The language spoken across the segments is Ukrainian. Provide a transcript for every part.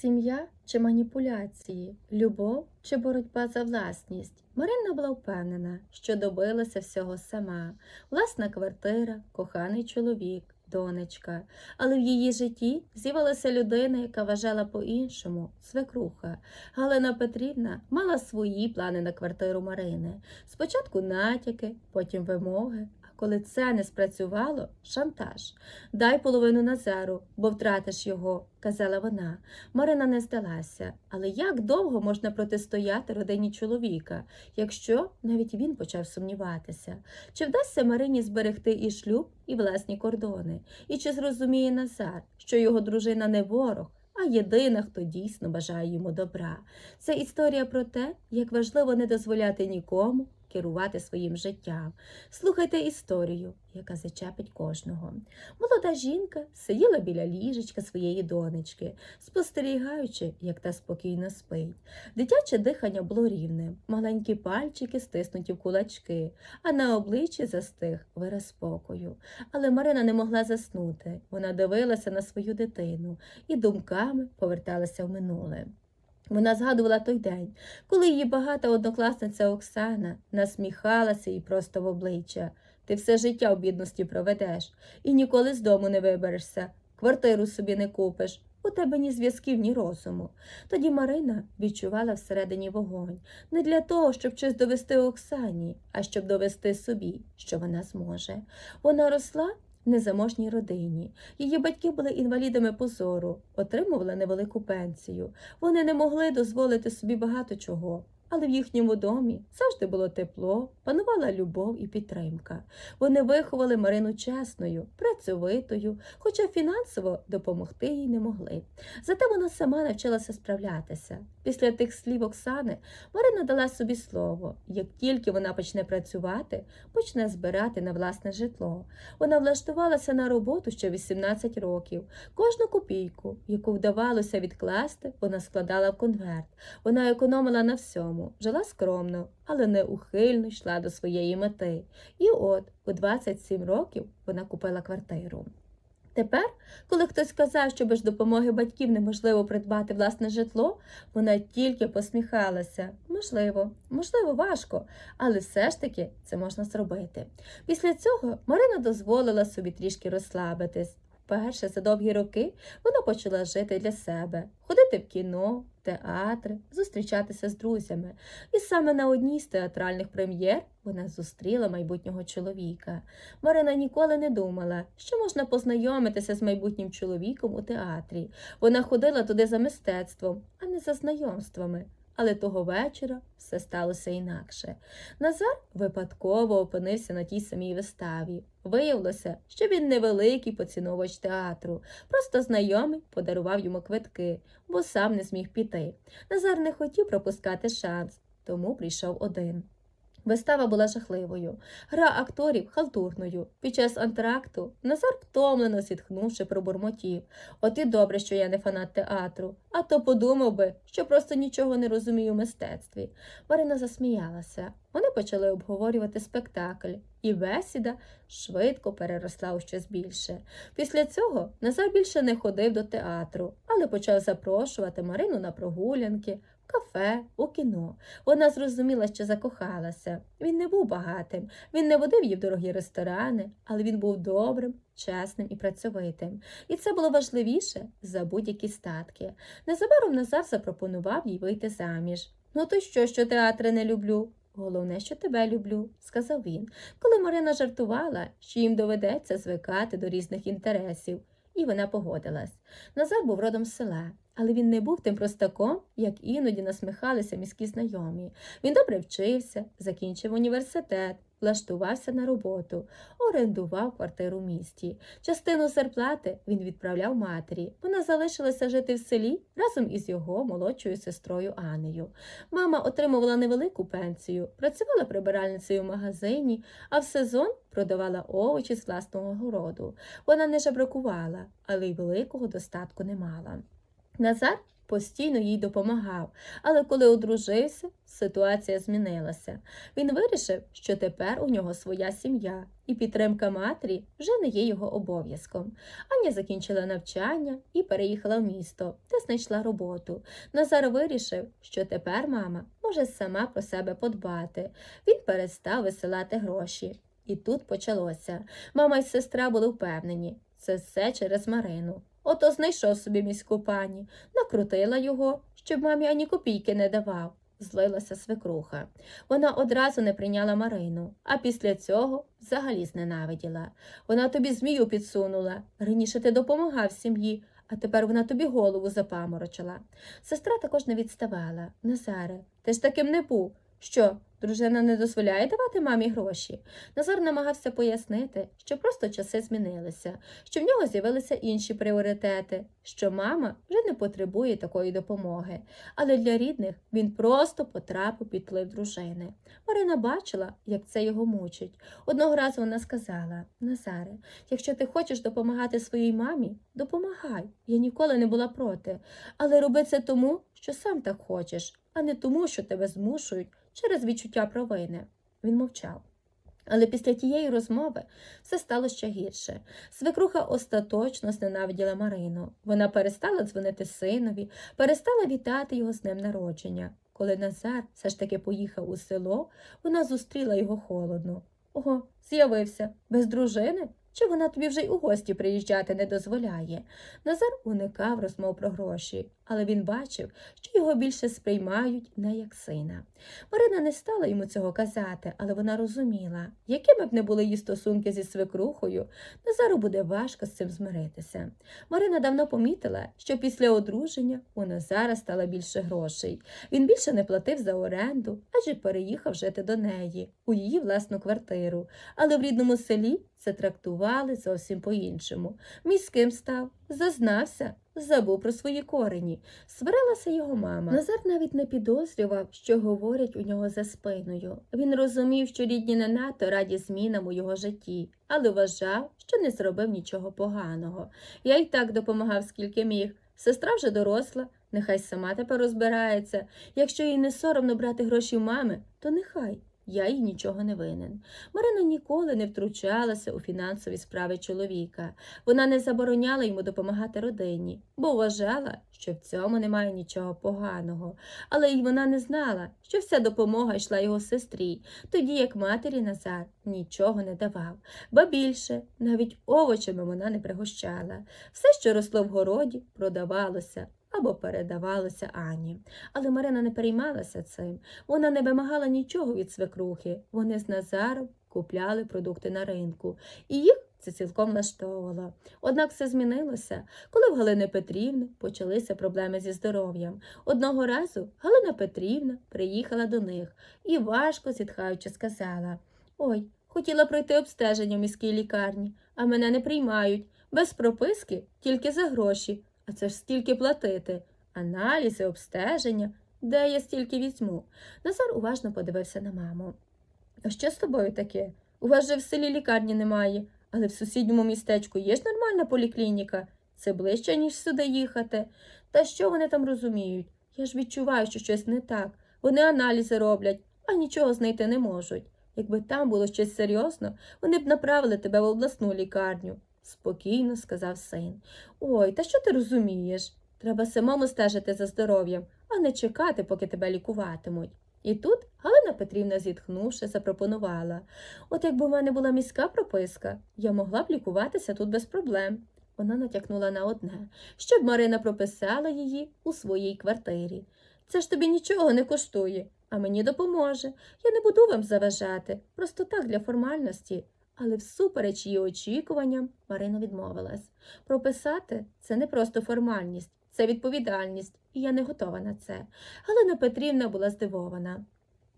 Сім'я чи маніпуляції, любов чи боротьба за власність. Марина була впевнена, що добилася всього сама: власна квартира, коханий чоловік, донечка. Але в її житті з'явилася людина, яка вважала по-іншому свекруха. Галина Петрівна мала свої плани на квартиру Марини. Спочатку натяки, потім вимоги. Коли це не спрацювало, шантаж. Дай половину Назару, бо втратиш його, казала вона. Марина не здалася, але як довго можна протистояти родині чоловіка, якщо навіть він почав сумніватися? Чи вдасться Марині зберегти і шлюб, і власні кордони? І чи зрозуміє Назар, що його дружина не ворог? А єдина, хто дійсно бажає йому добра. Це історія про те, як важливо не дозволяти нікому керувати своїм життям. Слухайте історію, яка зачепить кожного. Молода жінка сиділа біля ліжечка своєї донечки, спостерігаючи, як та спокійно спить. Дитяче дихання було рівним, маленькі пальчики стиснуті в кулачки, а на обличчі застиг вираз спокою. Але Марина не могла заснути. Вона дивилася на свою дитину і думками поверталася в минуле. Вона згадувала той день, коли її багата однокласниця Оксана насміхалася їй просто в обличчя. Ти все життя в бідності проведеш і ніколи з дому не виберешся, квартиру собі не купиш, у тебе ні зв'язків, ні розуму. Тоді Марина відчувала всередині вогонь не для того, щоб щось довести Оксані, а щоб довести собі, що вона зможе. Вона росла незаможній родині. Її батьки були інвалідами позору, отримували невелику пенсію. Вони не могли дозволити собі багато чого. Але в їхньому домі завжди було тепло, панувала любов і підтримка. Вони виховали Марину чесною, працьовитою, хоча фінансово допомогти їй не могли. Зате вона сама навчилася справлятися. Після тих слів Оксани Марина дала собі слово: як тільки вона почне працювати, почне збирати на власне житло. Вона влаштувалася на роботу ще 18 років. Кожну копійку, яку вдавалося відкласти, вона складала в конверт. Вона економила на всьому, жила скромно, але неухильно йшла до своєї мети. І от у 27 років вона купила квартиру. Тепер, коли хтось сказав, що без допомоги батьків неможливо придбати власне житло, вона тільки посміхалася. Можливо, можливо, важко, але все ж таки це можна зробити. Після цього Марина дозволила собі трішки розслабитись. Вперше за довгі роки вона почала жити для себе, ходити в кіно, театри, зустрічатися з друзями. І саме на одній з театральних прем'єр вона зустріла майбутнього чоловіка. Марина ніколи не думала, що можна познайомитися з майбутнім чоловіком у театрі. Вона ходила туди за мистецтвом, а не за знайомствами. Але того вечора все сталося інакше. Назар випадково опинився на тій самій виставі. Виявилося, що він невеликий поціновувач театру, просто знайомий подарував йому квитки, бо сам не зміг піти. Назар не хотів пропускати шанс, тому прийшов один. Вистава була жахливою, гра акторів халтурною. Під час антракту Назар втомлено зітхнувши, пробурмотів. От і добре, що я не фанат театру, а то подумав би, що просто нічого не розумію в мистецтві. Марина засміялася. Вони почали обговорювати спектакль, і бесіда швидко переросла у щось більше. Після цього Назар більше не ходив до театру, але почав запрошувати Марину на прогулянки, кафе, у кіно. Вона зрозуміла, що закохалася. Він не був багатим, він не водив її в дорогі ресторани, але він був добрим, чесним і працьовитим. І це було важливіше за будь-які статки. Незабаром Назар запропонував їй вийти заміж. Ну то що, що театри не люблю? Головне, що тебе люблю, сказав він, коли Марина жартувала, що їм доведеться звикати до різних інтересів, і вона погодилась. Назар був родом з села, але він не був тим простаком, як іноді насміхалися міські знайомі. Він добре вчився, закінчив університет, влаштувався на роботу, орендував квартиру в місті. Частину зарплати він відправляв матері. Вона залишилася жити в селі разом із його молодшою сестрою Анею. Мама отримувала невелику пенсію, працювала прибиральницею в магазині, а в сезон продавала овочі з власного городу. Вона не жебракувала, але й великого достатку не мала. Назар постійно їй допомагав, але коли одружився, ситуація змінилася. Він вирішив, що тепер у нього своя сім'я, і підтримка матері вже не є його обов'язком. Аня закінчила навчання і переїхала в місто, де знайшла роботу. Назар вирішив, що тепер мама може сама про себе подбати. Він перестав висилати гроші. І тут почалося. Мама й сестра були впевнені, це все через Марину. Ото знайшов собі міську пані, накрутила його, щоб мамі ані копійки не давав. Злилася свекруха. Вона одразу не прийняла Марину, а після цього взагалі зненавиділа. Вона тобі змію підсунула. Раніше ти допомагав сім'ї, а тепер вона тобі голову запаморочила. Сестра також не відставала. Назаре, ти ж таким не був. Що, дружина не дозволяє давати мамі гроші? Назар намагався пояснити, що просто часи змінилися, що в нього з'явилися інші пріоритети, що мама вже не потребує такої допомоги. Але для рідних він просто потрапив під вплив дружини. Марина бачила, як це його мучить. Одного разу вона сказала: Назаре, якщо ти хочеш допомагати своїй мамі, допомагай. Я ніколи не була проти. Але роби це тому, що сам так хочеш, а не тому, що тебе змушують через відчуття провини. Він мовчав. Але після тієї розмови все стало ще гірше. Свекруха остаточно зненавиділа Марину. Вона перестала дзвонити синові, перестала вітати його з днем народження. Коли Назар все ж таки поїхав у село, вона зустріла його холодно. Ого, з'явився без дружини? Чи вона тобі вже й у гості приїжджати не дозволяє? Назар уникав розмов про гроші, але він бачив, що його більше сприймають не як сина. Марина не стала йому цього казати, але вона розуміла, якими б не були її стосунки зі свекрухою, Назару буде важко з цим змиритися. Марина давно помітила, що після одруження у Назара стало більше грошей. Він більше не платив за оренду, адже переїхав жити до неї, у її власну квартиру. Але в рідному селі це трактували зовсім по-іншому. Міським став, зазнався, забув про свої корені. Сварилася його мама. Назар навіть не підозрював, що говорять у нього за спиною. Він розумів, що рідні не надто раді змінам у його житті, але вважав, що не зробив нічого поганого. Я й так допомагав, скільки міг. Сестра вже доросла, нехай сама тепер розбирається. Якщо їй не соромно брати гроші мами, то нехай. Я їй нічого не винен. Марина ніколи не втручалася у фінансові справи чоловіка. Вона не забороняла йому допомагати родині, бо вважала, що в цьому немає нічого поганого. Але й вона не знала, що вся допомога йшла його сестрі, тоді як матері Назар нічого не давав. Ба більше, навіть овочами вона не пригощала. Все, що росло в городі, продавалося. Або передавалося Ані. Але Марина не переймалася цим. Вона не вимагала нічого від свекрухи. Вони з Назаром купляли продукти на ринку, і їх це цілком влаштовувало. Однак все змінилося, коли в Галини Петрівни почалися проблеми зі здоров'ям. Одного разу Галина Петрівна приїхала до них і, важко зітхаючи, сказала Ой, хотіла пройти обстеження в міській лікарні, а мене не приймають. Без прописки тільки за гроші. А це ж стільки платити. Аналізи, обстеження. Де я стільки візьму? Назар уважно подивився на маму. А що з тобою таке? У вас же в селі лікарні немає, але в сусідньому містечку є ж нормальна поліклініка. Це ближче, ніж сюди їхати. Та що вони там розуміють? Я ж відчуваю, що щось не так. Вони аналізи роблять, а нічого знайти не можуть. Якби там було щось серйозно, вони б направили тебе в обласну лікарню, спокійно сказав син. Ой, та що ти розумієш? Треба самому стежити за здоров'ям, а не чекати, поки тебе лікуватимуть. І тут Галина Петрівна, зітхнувши, запропонувала от якби в мене була міська прописка, я могла б лікуватися тут без проблем. Вона натякнула на одне, щоб Марина прописала її у своїй квартирі. Це ж тобі нічого не коштує, а мені допоможе. Я не буду вам заважати, просто так для формальності. Але всупереч її очікуванням Марина відмовилась. Прописати це не просто формальність, це відповідальність, і я не готова на це. Галина Петрівна була здивована.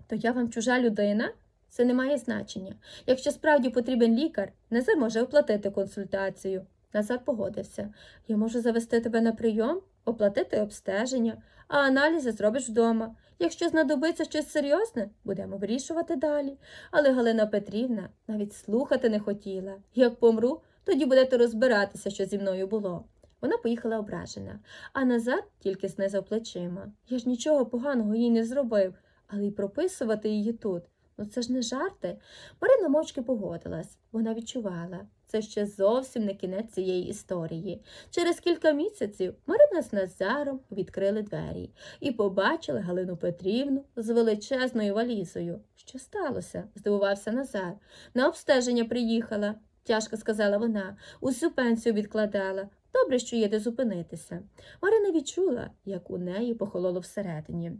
То я вам чужа людина? Це не має значення. Якщо справді потрібен лікар, Назар може оплатити консультацію. Назар погодився. Я можу завести тебе на прийом, оплатити обстеження, а аналізи зробиш вдома. Якщо знадобиться щось серйозне, будемо вирішувати далі. Але Галина Петрівна навіть слухати не хотіла. Як помру, тоді будете розбиратися, що зі мною було. Вона поїхала ображена, а Назар тільки знизав плечима. Я ж нічого поганого їй не зробив, але й прописувати її тут. Ну це ж не жарти. Марина мовчки погодилась. Вона відчувала. Це ще зовсім не кінець цієї історії. Через кілька місяців Марина з Назаром відкрили двері і побачили Галину Петрівну з величезною валізою. Що сталося? здивувався Назар. На обстеження приїхала, тяжко сказала вона. Усю пенсію відкладала. Добре, що є де зупинитися. Марина відчула, як у неї похололо всередині.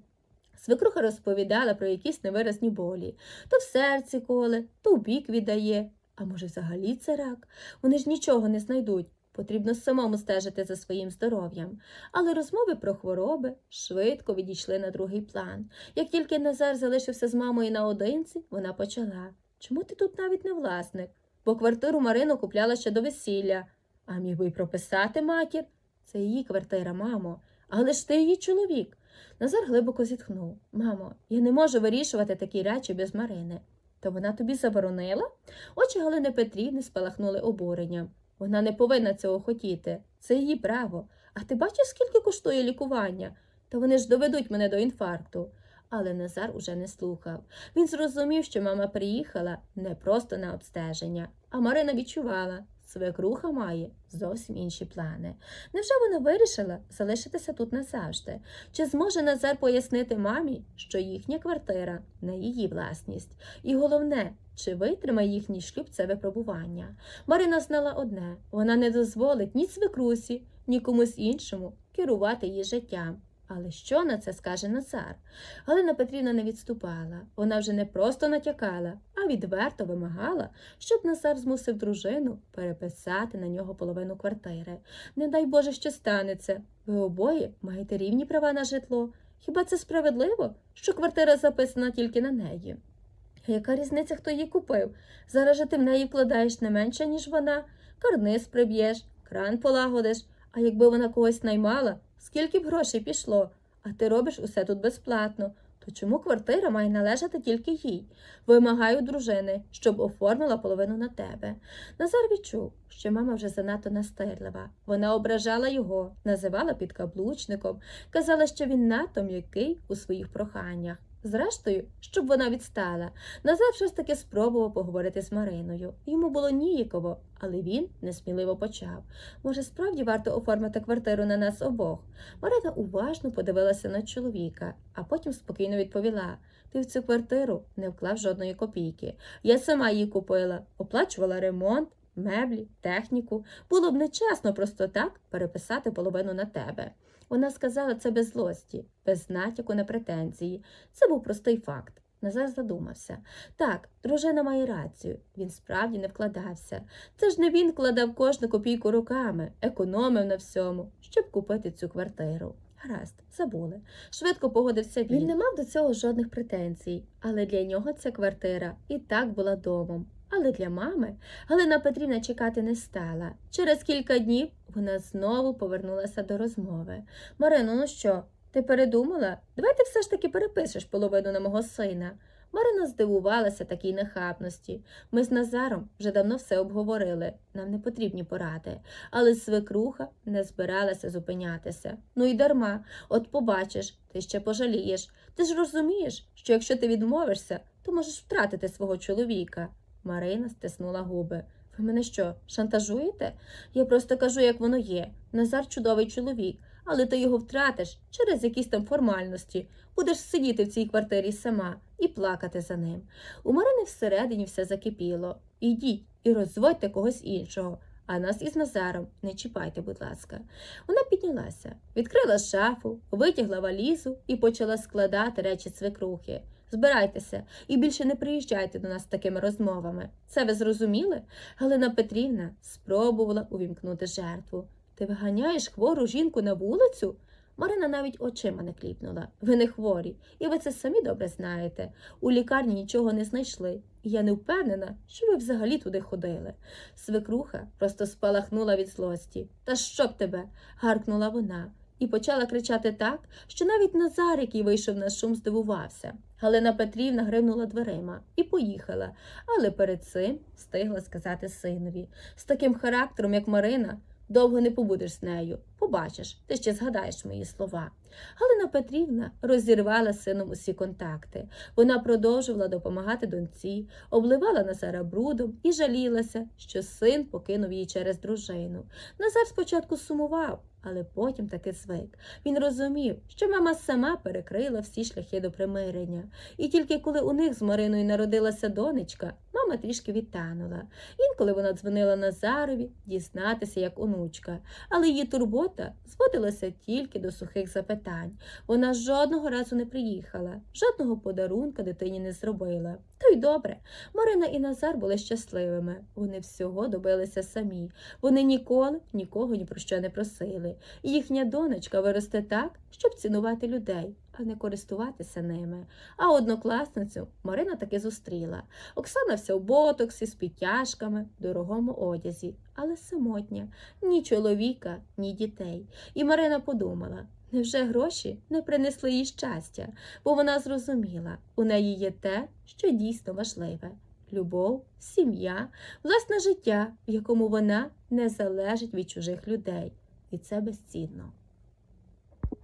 Свекруха розповідала про якісь невиразні болі. То в серці коле, то в бік віддає. А може, взагалі це рак? Вони ж нічого не знайдуть. Потрібно самому стежити за своїм здоров'ям. Але розмови про хвороби швидко відійшли на другий план. Як тільки Назар залишився з мамою наодинці, вона почала. Чому ти тут навіть не власник? Бо квартиру Марину купляла ще до весілля. А міг би й прописати матір. Це її квартира, мамо. Але ж ти її чоловік. Назар глибоко зітхнув. Мамо, я не можу вирішувати такі речі без Марини. То вона тобі заборонила? Очі Галини Петрівни спалахнули обуренням. Вона не повинна цього хотіти. Це її право. А ти бачиш, скільки коштує лікування? Та вони ж доведуть мене до інфаркту. Але Назар уже не слухав. Він зрозумів, що мама приїхала не просто на обстеження, а Марина відчувала, свекруха має зовсім інші плани. Невже вона вирішила залишитися тут назавжди? Чи зможе Назар пояснити мамі, що їхня квартира не її власність? І головне, чи витримає їхній шлюб це випробування? Марина знала одне: вона не дозволить ні свекрусі, ні комусь іншому керувати її життям. Але що на це скаже Назар? Галина Петрівна не відступала. Вона вже не просто натякала, відверто вимагала, щоб Назар змусив дружину переписати на нього половину квартири. Не дай Боже, що станеться. Ви обоє маєте рівні права на житло. Хіба це справедливо, що квартира записана тільки на неї? Яка різниця, хто її купив? Зараз же ти в неї вкладаєш не менше, ніж вона, карниз приб'єш, кран полагодиш, а якби вона когось наймала, скільки б грошей пішло, а ти робиш усе тут безплатно. То чому квартира має належати тільки їй? Вимагаю дружини, щоб оформила половину на тебе. Назар відчув, що мама вже занадто настирлива. Вона ображала його, називала підкаблучником, казала, що він надто м'який у своїх проханнях. Зрештою, щоб вона відстала, Назар ж таки спробував поговорити з Мариною. Йому було ніяково, але він несміливо почав. Може, справді варто оформити квартиру на нас обох? Марина уважно подивилася на чоловіка, а потім спокійно відповіла: Ти в цю квартиру не вклав жодної копійки. Я сама її купила, оплачувала ремонт, меблі, техніку. Було б нечесно просто так переписати половину на тебе. Вона сказала це без злості, без натяку на претензії. Це був простий факт. Назар задумався. Так, дружина має рацію, він справді не вкладався. Це ж не він вкладав кожну копійку руками, економив на всьому, щоб купити цю квартиру. Гаразд, забули. Швидко погодився він. Він не мав до цього жодних претензій, але для нього ця квартира і так була домом. Але для мами Галина Петрівна чекати не стала. Через кілька днів вона знову повернулася до розмови. Марино, ну що, ти передумала? Давай ти все ж таки перепишеш половину на мого сина. Марина здивувалася такій нахабності. Ми з Назаром вже давно все обговорили, нам не потрібні поради. Але свекруха не збиралася зупинятися. Ну і дарма, от побачиш, ти ще пожалієш. Ти ж розумієш, що якщо ти відмовишся, то можеш втратити свого чоловіка. Марина стиснула губи. Ви мене що, шантажуєте? Я просто кажу, як воно є. Назар чудовий чоловік, але ти його втратиш через якісь там формальності. Будеш сидіти в цій квартирі сама і плакати за ним. У Марини всередині все закипіло. Ідіть і розводьте когось іншого. А нас із Назаром не чіпайте, будь ласка. Вона піднялася, відкрила шафу, витягла валізу і почала складати речі свекрухи. Збирайтеся і більше не приїжджайте до нас з такими розмовами. Це ви зрозуміли? Галина Петрівна спробувала увімкнути жертву. Ти виганяєш хвору жінку на вулицю? Марина навіть очима не кліпнула. Ви не хворі, і ви це самі добре знаєте. У лікарні нічого не знайшли, і я не впевнена, що ви взагалі туди ходили. Свекруха просто спалахнула від злості. Та щоб тебе? гаркнула вона. І почала кричати так, що навіть Назар, який вийшов на шум, здивувався. Галина Петрівна гримнула дверима і поїхала, але перед цим встигла сказати синові. З таким характером, як Марина, довго не побудеш з нею. Побачиш, ти ще згадаєш мої слова. Галина Петрівна розірвала з сином усі контакти. Вона продовжувала допомагати доньці, обливала Назара брудом і жалілася, що син покинув її через дружину. Назар спочатку сумував, але потім таки звик. Він розумів, що мама сама перекрила всі шляхи до примирення. І тільки коли у них з Мариною народилася донечка, мама трішки відтанула. Інколи вона дзвонила Назарові дізнатися, як онучка, але її турбота зводилася тільки до сухих запитань. Вона жодного разу не приїхала, жодного подарунка дитині не зробила. То й добре. Марина і Назар були щасливими. Вони всього добилися самі. Вони ніколи нікого ні про що не просили. Їхня донечка виросте так, щоб цінувати людей, а не користуватися ними. А однокласницю Марина таки зустріла. Оксана вся в ботоксі, з підтяжками, в дорогому одязі, але самотня, ні чоловіка, ні дітей. І Марина подумала. Невже гроші не принесли їй щастя, бо вона зрозуміла, у неї є те, що дійсно важливе любов, сім'я, власне життя, в якому вона не залежить від чужих людей, і це безцінно.